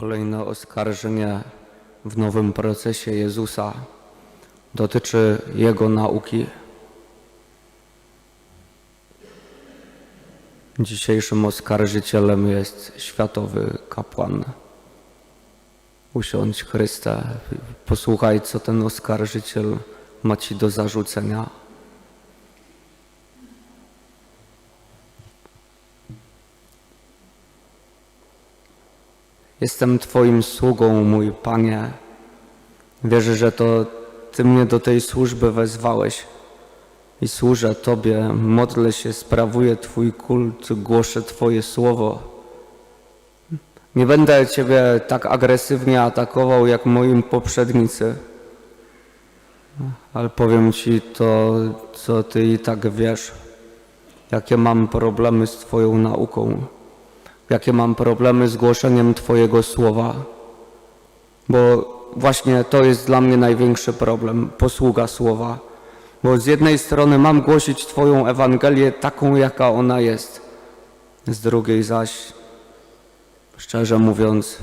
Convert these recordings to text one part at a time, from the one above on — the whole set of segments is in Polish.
Kolejne oskarżenie w nowym procesie Jezusa dotyczy Jego nauki. Dzisiejszym oskarżycielem jest światowy kapłan. Usiądź Chryste, posłuchaj, co ten oskarżyciel ma Ci do zarzucenia. Jestem Twoim sługą, mój Panie. Wierzę, że to Ty mnie do tej służby wezwałeś. I służę Tobie, modlę się, sprawuję Twój kult, głoszę Twoje słowo. Nie będę Ciebie tak agresywnie atakował jak moim poprzednicy, ale powiem Ci to, co Ty i tak wiesz, jakie mam problemy z Twoją nauką jakie mam problemy z głoszeniem Twojego słowa, bo właśnie to jest dla mnie największy problem posługa słowa. Bo z jednej strony mam głosić Twoją Ewangelię taką, jaka ona jest, z drugiej zaś, szczerze mówiąc,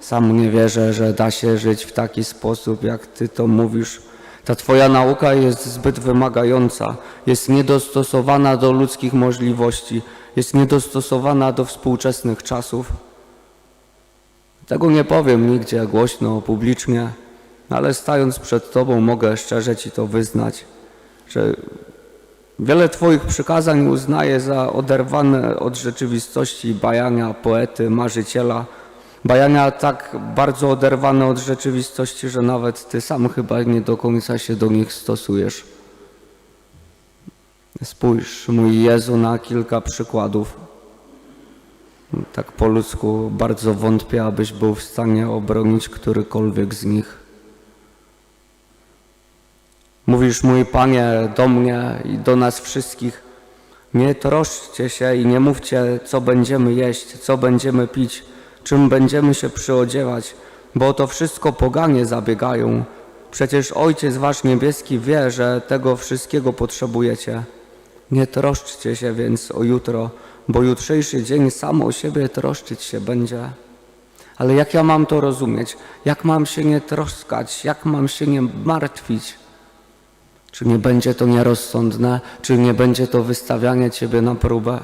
sam nie wierzę, że da się żyć w taki sposób, jak Ty to mówisz. Ta Twoja nauka jest zbyt wymagająca, jest niedostosowana do ludzkich możliwości, jest niedostosowana do współczesnych czasów. Tego nie powiem nigdzie głośno, publicznie, ale stając przed Tobą mogę szczerze Ci to wyznać, że wiele Twoich przykazań uznaję za oderwane od rzeczywistości bajania poety, marzyciela, bajania tak bardzo oderwane od rzeczywistości, że nawet Ty sam chyba nie do końca się do nich stosujesz. Spójrz, mój Jezu, na kilka przykładów. Tak po ludzku bardzo wątpię, abyś był w stanie obronić którykolwiek z nich. Mówisz, mój Panie, do mnie i do nas wszystkich, nie troszczcie się i nie mówcie, co będziemy jeść, co będziemy pić, czym będziemy się przyodziewać, bo to wszystko poganie zabiegają. Przecież Ojciec Wasz Niebieski wie, że tego wszystkiego potrzebujecie. Nie troszczcie się więc o jutro, bo jutrzejszy dzień sam o siebie troszczyć się będzie. Ale jak ja mam to rozumieć? Jak mam się nie troskać? Jak mam się nie martwić? Czy nie będzie to nierozsądne? Czy nie będzie to wystawianie Ciebie na próbę?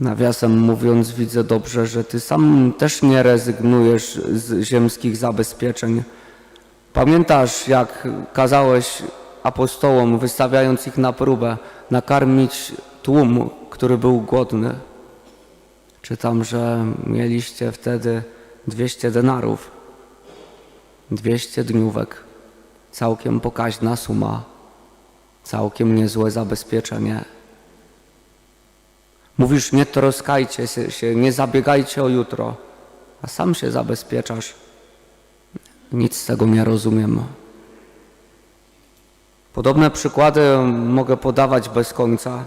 Nawiasem mówiąc, widzę dobrze, że Ty sam też nie rezygnujesz z ziemskich zabezpieczeń. Pamiętasz, jak kazałeś apostołom, wystawiając ich na próbę, nakarmić tłum, który był głodny. Czytam, że mieliście wtedy 200 denarów, 200 dniówek, całkiem pokaźna suma, całkiem niezłe zabezpieczenie. Mówisz, nie troskajcie się, nie zabiegajcie o jutro, a sam się zabezpieczasz. Nic z tego nie rozumiem. Podobne przykłady mogę podawać bez końca.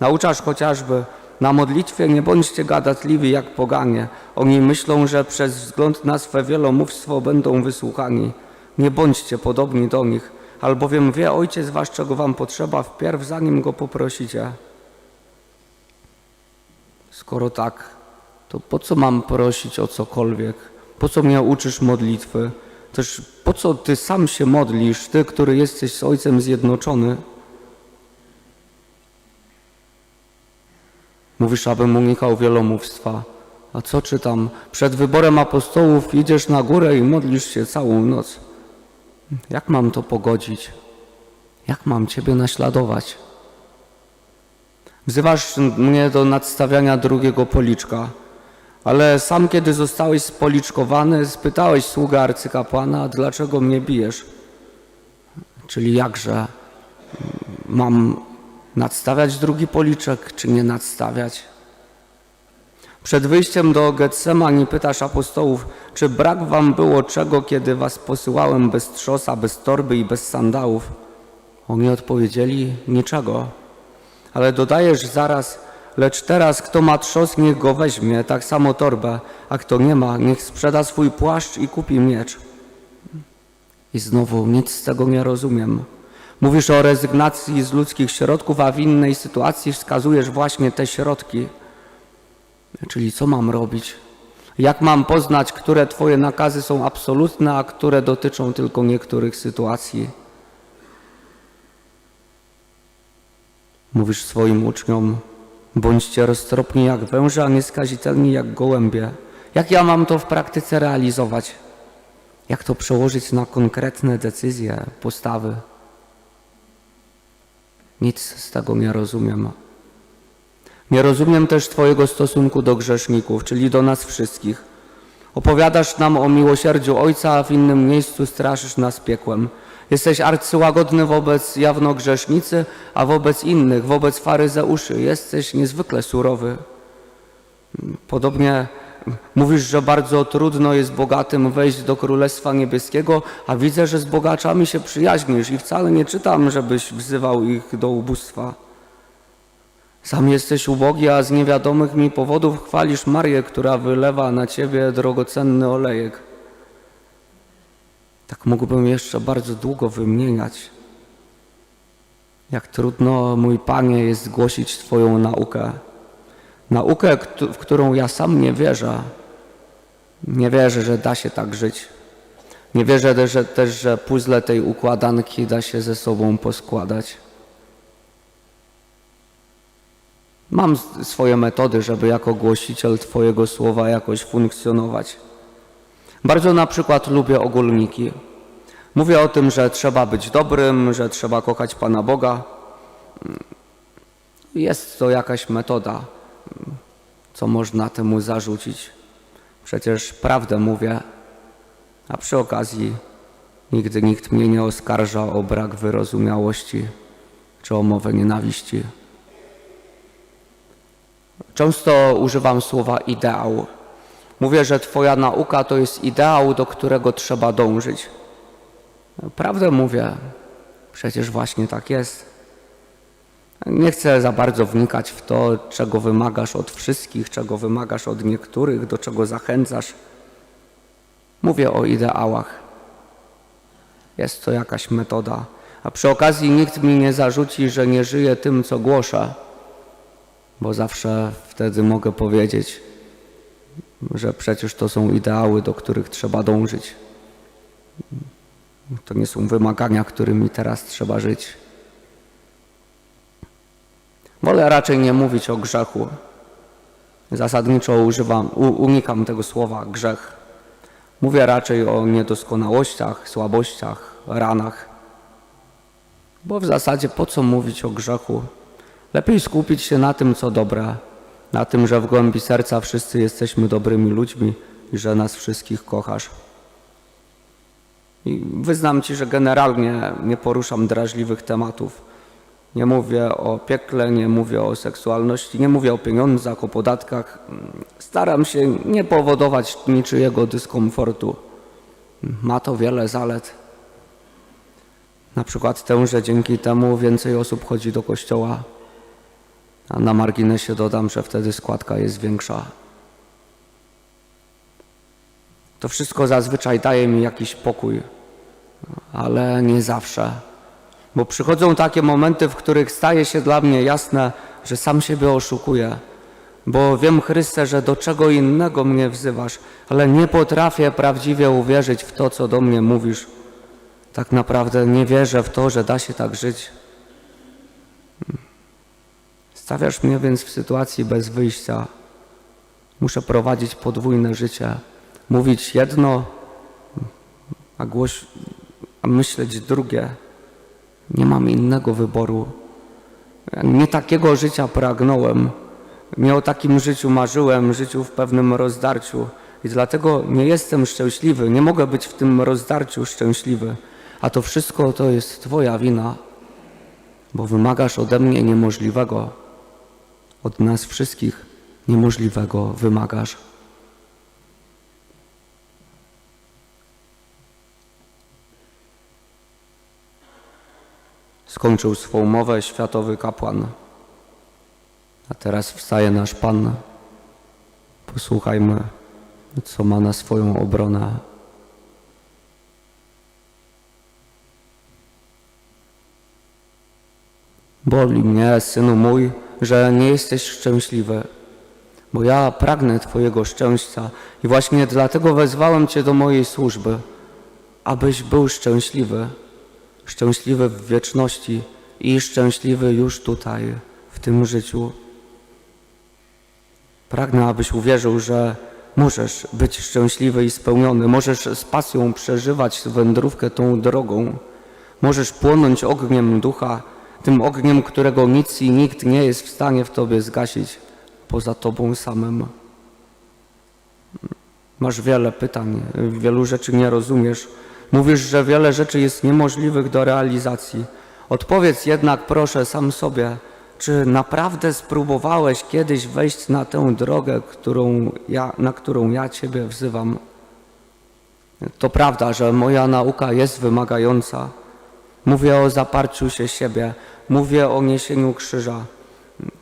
Nauczasz chociażby, na modlitwie nie bądźcie gadatliwi jak poganie. Oni myślą, że przez wzgląd na swe wielomówstwo będą wysłuchani. Nie bądźcie podobni do nich, albowiem wie Ojciec wasz, czego wam potrzeba wpierw, zanim Go poprosicie. Skoro tak, to po co mam prosić o cokolwiek? Po co mnie uczysz modlitwy? Też po co Ty sam się modlisz, Ty, który jesteś z Ojcem zjednoczony? Mówisz, abym unikał wielomówstwa. A co czytam? Przed wyborem apostołów idziesz na górę i modlisz się całą noc. Jak mam to pogodzić? Jak mam Ciebie naśladować? Wzywasz mnie do nadstawiania drugiego policzka. Ale sam, kiedy zostałeś spoliczkowany, spytałeś sługę arcykapłana, dlaczego mnie bijesz? Czyli jakże mam nadstawiać drugi policzek, czy nie nadstawiać? Przed wyjściem do Getsemani pytasz apostołów, czy brak wam było czego, kiedy was posyłałem bez trzosa, bez torby i bez sandałów? Oni odpowiedzieli, niczego. Ale dodajesz zaraz, Lecz teraz, kto ma trzos, niech go weźmie, tak samo torbę, a kto nie ma, niech sprzeda swój płaszcz i kupi miecz. I znowu nic z tego nie rozumiem. Mówisz o rezygnacji z ludzkich środków, a w innej sytuacji wskazujesz właśnie te środki. Czyli co mam robić? Jak mam poznać, które Twoje nakazy są absolutne, a które dotyczą tylko niektórych sytuacji? Mówisz swoim uczniom, bądźcie roztropni jak węże, a nieskazitelni jak gołębie. Jak ja mam to w praktyce realizować? Jak to przełożyć na konkretne decyzje, postawy? Nic z tego nie rozumiem. Nie rozumiem też Twojego stosunku do grzeszników, czyli do nas wszystkich. Opowiadasz nam o miłosierdziu Ojca, a w innym miejscu straszysz nas piekłem. Jesteś arcyłagodny wobec jawno grzesznicy, a wobec innych, wobec faryzeuszy, jesteś niezwykle surowy. Podobnie mówisz, że bardzo trudno jest bogatym wejść do Królestwa Niebieskiego, a widzę, że z bogaczami się przyjaźnisz i wcale nie czytam, żebyś wzywał ich do ubóstwa. Sam jesteś ubogi, a z niewiadomych mi powodów chwalisz Marię, która wylewa na ciebie drogocenny olejek. Tak mógłbym jeszcze bardzo długo wymieniać. Jak trudno, mój Panie, jest głosić Twoją naukę. Naukę, w którą ja sam nie wierzę. Nie wierzę, że da się tak żyć. Nie wierzę też, że, też, że puzzle tej układanki da się ze sobą poskładać. Mam swoje metody, żeby jako głosiciel Twojego słowa jakoś funkcjonować. Bardzo na przykład lubię ogólniki. Mówię o tym, że trzeba być dobrym, że trzeba kochać Pana Boga. Jest to jakaś metoda, co można temu zarzucić. Przecież prawdę mówię, a przy okazji nigdy nikt mnie nie oskarża o brak wyrozumiałości czy o mowę nienawiści. Często używam słowa ideał. Mówię, że Twoja nauka to jest ideał, do którego trzeba dążyć. Prawdę mówię, przecież właśnie tak jest. Nie chcę za bardzo wnikać w to, czego wymagasz od wszystkich, czego wymagasz od niektórych, do czego zachęcasz. Mówię o ideałach. Jest to jakaś metoda. A przy okazji nikt mi nie zarzuci, że nie żyję tym, co głoszę, bo zawsze wtedy mogę powiedzieć, że przecież to są ideały, do których trzeba dążyć. To nie są wymagania, którymi teraz trzeba żyć. Wolę raczej nie mówić o grzechu. Zasadniczo używam, unikam tego słowa grzech. Mówię raczej o niedoskonałościach, słabościach, ranach. Bo w zasadzie po co mówić o grzechu? Lepiej skupić się na tym, co dobre, na tym, że w głębi serca wszyscy jesteśmy dobrymi ludźmi i że nas wszystkich kochasz. I wyznam Ci, że generalnie nie poruszam drażliwych tematów. Nie mówię o piekle, nie mówię o seksualności, nie mówię o pieniądzach, o podatkach. Staram się nie powodować niczyjego dyskomfortu. Ma to wiele zalet. Na przykład tę, że dzięki temu więcej osób chodzi do kościoła, a na marginesie dodam, że wtedy składka jest większa. To wszystko zazwyczaj daje mi jakiś pokój, ale nie zawsze. Bo przychodzą takie momenty, w których staje się dla mnie jasne, że sam siebie oszukuję. Bo wiem, Chryste, że do czego innego mnie wzywasz, ale nie potrafię prawdziwie uwierzyć w to, co do mnie mówisz. Tak naprawdę nie wierzę w to, że da się tak żyć. Stawiasz mnie więc w sytuacji bez wyjścia. Muszę prowadzić podwójne życie. Mówić jedno, a, głoś, a myśleć drugie. Nie mam innego wyboru. Nie takiego życia pragnąłem. Nie o takim życiu marzyłem, życiu w pewnym rozdarciu. I dlatego nie jestem szczęśliwy, nie mogę być w tym rozdarciu szczęśliwy. A to wszystko to jest Twoja wina, bo wymagasz ode mnie niemożliwego. Od nas wszystkich niemożliwego wymagasz. Skończył swą mowę światowy kapłan. A teraz wstaje nasz Pan. Posłuchajmy, co ma na swoją obronę. Boli mnie, synu mój, że nie jesteś szczęśliwy. bo ja pragnę Twojego szczęścia i właśnie dlatego wezwałem Cię do mojej służby, abyś był szczęśliwy, szczęśliwy w wieczności i szczęśliwy już tutaj, w tym życiu. Pragnę, abyś uwierzył, że możesz być szczęśliwy i spełniony, możesz z pasją przeżywać wędrówkę tą drogą, możesz płonąć ogniem ducha, tym ogniem, którego nic i nikt nie jest w stanie w tobie zgasić poza tobą samym. Masz wiele pytań, wielu rzeczy nie rozumiesz. Mówisz, że wiele rzeczy jest niemożliwych do realizacji. Odpowiedz jednak proszę sam sobie, czy naprawdę spróbowałeś kiedyś wejść na tę drogę, którą ja, na którą ja Ciebie wzywam? To prawda, że moja nauka jest wymagająca. Mówię o zaparciu się siebie, mówię o niesieniu krzyża.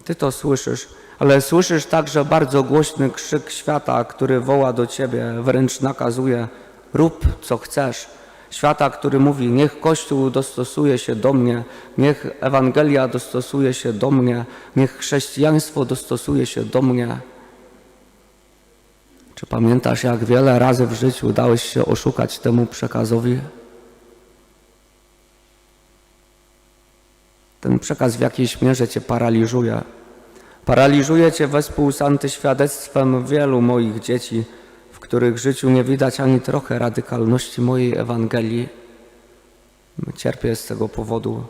Ty to słyszysz, ale słyszysz także bardzo głośny krzyk świata, który woła do ciebie, wręcz nakazuje: rób co chcesz. Świata, który mówi: Niech Kościół dostosuje się do mnie, niech Ewangelia dostosuje się do mnie, niech chrześcijaństwo dostosuje się do mnie. Czy pamiętasz, jak wiele razy w życiu dałeś się oszukać temu przekazowi? Przekaz w jakiejś mierze cię paraliżuje. Paraliżuje cię wespół z antyświadectwem wielu moich dzieci, w których życiu nie widać ani trochę radykalności mojej Ewangelii. Cierpię z tego powodu.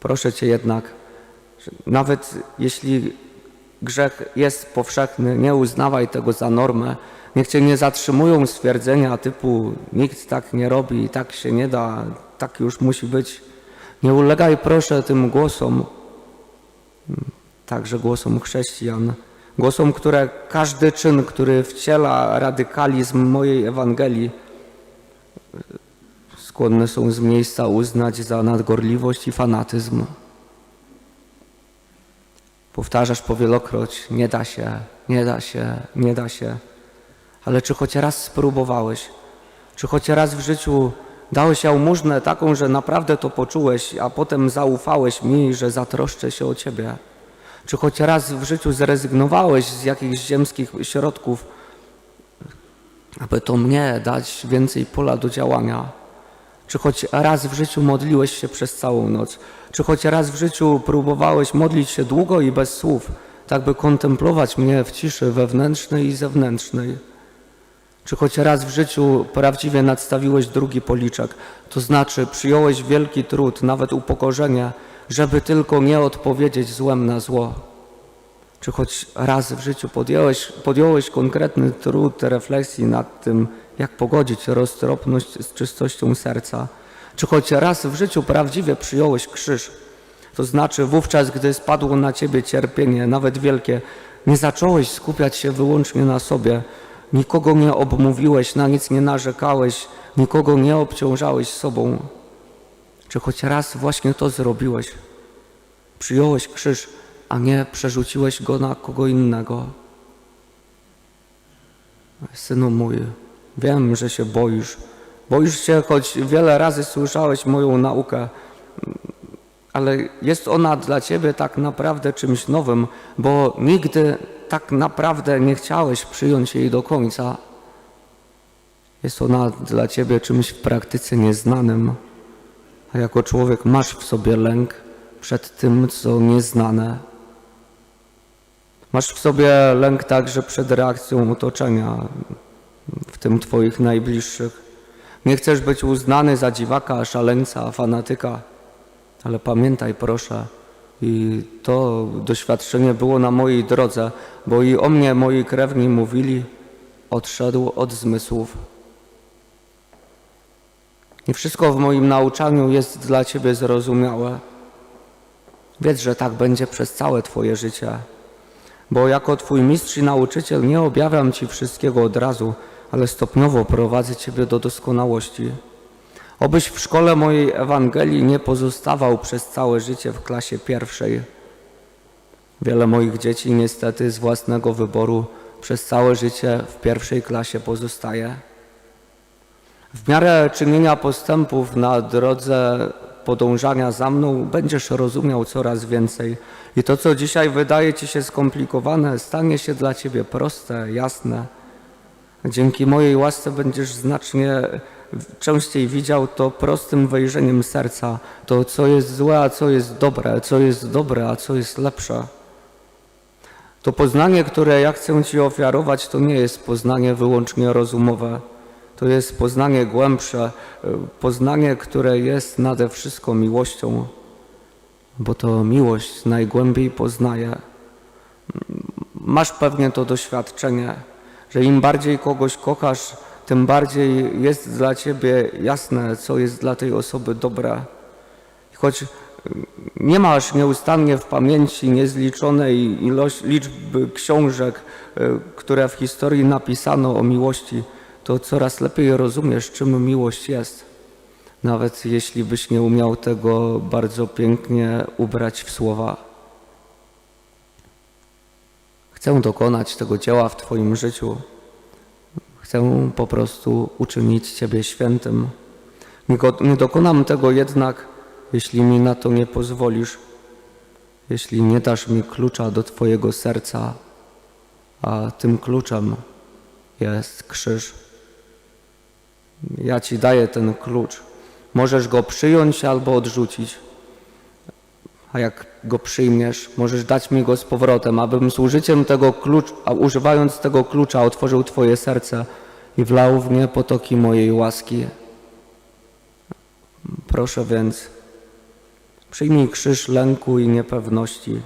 Proszę Cię jednak, nawet jeśli grzech jest powszechny, nie uznawaj tego za normę. Niech Cię nie zatrzymują stwierdzenia typu nikt tak nie robi, tak się nie da, tak już musi być. Nie ulegaj proszę tym głosom, także głosom chrześcijan, głosom, które każdy czyn, który wciela radykalizm mojej Ewangelii, skłonne są z miejsca uznać za nadgorliwość i fanatyzm. Powtarzasz powielokroć, nie da się, nie da się, nie da się. Ale czy choć raz spróbowałeś? Czy choć raz w życiu dałeś jałmużnę taką, że naprawdę to poczułeś, a potem zaufałeś mi, że zatroszczę się o ciebie? Czy choć raz w życiu zrezygnowałeś z jakichś ziemskich środków, aby to mnie dać więcej pola do działania? Czy choć raz w życiu modliłeś się przez całą noc? Czy choć raz w życiu próbowałeś modlić się długo i bez słów, tak by kontemplować mnie w ciszy wewnętrznej i zewnętrznej? Czy choć raz w życiu prawdziwie nadstawiłeś drugi policzek, to znaczy przyjąłeś wielki trud, nawet upokorzenie, żeby tylko nie odpowiedzieć złem na zło? Czy choć raz w życiu podjąłeś, podjąłeś konkretny trud refleksji nad tym, jak pogodzić roztropność z czystością serca? Czy choć raz w życiu prawdziwie przyjąłeś krzyż? To znaczy wówczas, gdy spadło na ciebie cierpienie, nawet wielkie, nie zacząłeś skupiać się wyłącznie na sobie, nikogo nie obmówiłeś, na nic nie narzekałeś, nikogo nie obciążałeś sobą. Czy choć raz właśnie to zrobiłeś? Przyjąłeś krzyż, a nie przerzuciłeś go na kogo innego. Synu mój, wiem, że się boisz. Boisz się, choć wiele razy słyszałeś moją naukę, ale jest ona dla ciebie tak naprawdę czymś nowym, bo nigdy tak naprawdę nie chciałeś przyjąć jej do końca. Jest ona dla ciebie czymś w praktyce nieznanym, a jako człowiek masz w sobie lęk przed tym, co nieznane. Masz w sobie lęk także przed reakcją otoczenia, w tym Twoich najbliższych. Nie chcesz być uznany za dziwaka, szaleńca, fanatyka, ale pamiętaj proszę, i to doświadczenie było na mojej drodze, bo i o mnie moi krewni mówili, odszedł od zmysłów. Nie wszystko w moim nauczaniu jest dla Ciebie zrozumiałe. Wiedz, że tak będzie przez całe Twoje życie bo jako Twój mistrz i nauczyciel nie objawiam Ci wszystkiego od razu, ale stopniowo prowadzę Ciebie do doskonałości. Obyś w szkole mojej Ewangelii nie pozostawał przez całe życie w klasie pierwszej. Wiele moich dzieci niestety z własnego wyboru przez całe życie w pierwszej klasie pozostaje. W miarę czynienia postępów na drodze podążania za mną będziesz rozumiał coraz więcej. I to, co dzisiaj wydaje ci się skomplikowane, stanie się dla ciebie proste, jasne. Dzięki mojej łasce będziesz znacznie częściej widział to prostym wejrzeniem serca, to co jest złe, a co jest dobre, co jest dobre, a co jest lepsze. To poznanie, które ja chcę Ci ofiarować, to nie jest poznanie wyłącznie rozumowe. To jest poznanie głębsze, poznanie, które jest nade wszystko miłością, bo to miłość najgłębiej poznaje. Masz pewnie to doświadczenie, że im bardziej kogoś kochasz, tym bardziej jest dla Ciebie jasne, co jest dla tej osoby dobre. Choć nie masz nieustannie w pamięci niezliczonej ilość, liczby książek, y, które w historii napisano o miłości, to coraz lepiej rozumiesz, czym miłość jest. Nawet jeśli byś nie umiał tego bardzo pięknie ubrać w słowa. Chcę dokonać tego dzieła w Twoim życiu. Chcę po prostu uczynić Ciebie świętym. Nie, dokonam tego jednak, jeśli mi na to nie pozwolisz, jeśli nie dasz mi klucza do Twojego serca, a tym kluczem jest krzyż. Ja Ci daję ten klucz. Możesz go przyjąć albo odrzucić. A jak go przyjmiesz, możesz dać mi go z powrotem, abym z użyciem tego klucza, używając tego klucza otworzył Twoje serce i wlał w nie potoki mojej łaski. Proszę więc, przyjmij krzyż lęku i niepewności,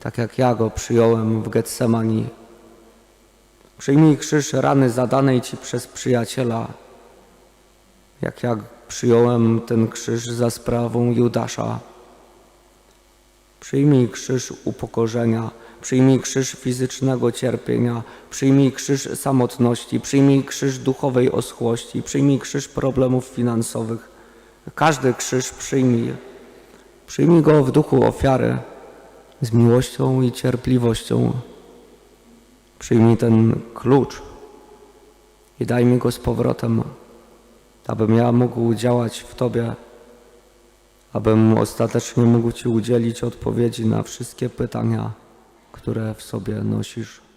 tak jak ja go przyjąłem w Getsemani. Przyjmij krzyż rany zadanej Ci przez przyjaciela, jak ja przyjąłem ten krzyż za sprawą Judasza. Przyjmij krzyż upokorzenia, przyjmij krzyż fizycznego cierpienia, przyjmij krzyż samotności, przyjmij krzyż duchowej oschłości, przyjmij krzyż problemów finansowych. Każdy krzyż przyjmij. Przyjmij go w duchu ofiary, z miłością i cierpliwością. Przyjmij ten klucz i daj mi go z powrotem, abym ja mógł działać w Tobie abym ostatecznie mógł Ci udzielić odpowiedzi na wszystkie pytania, które w sobie nosisz.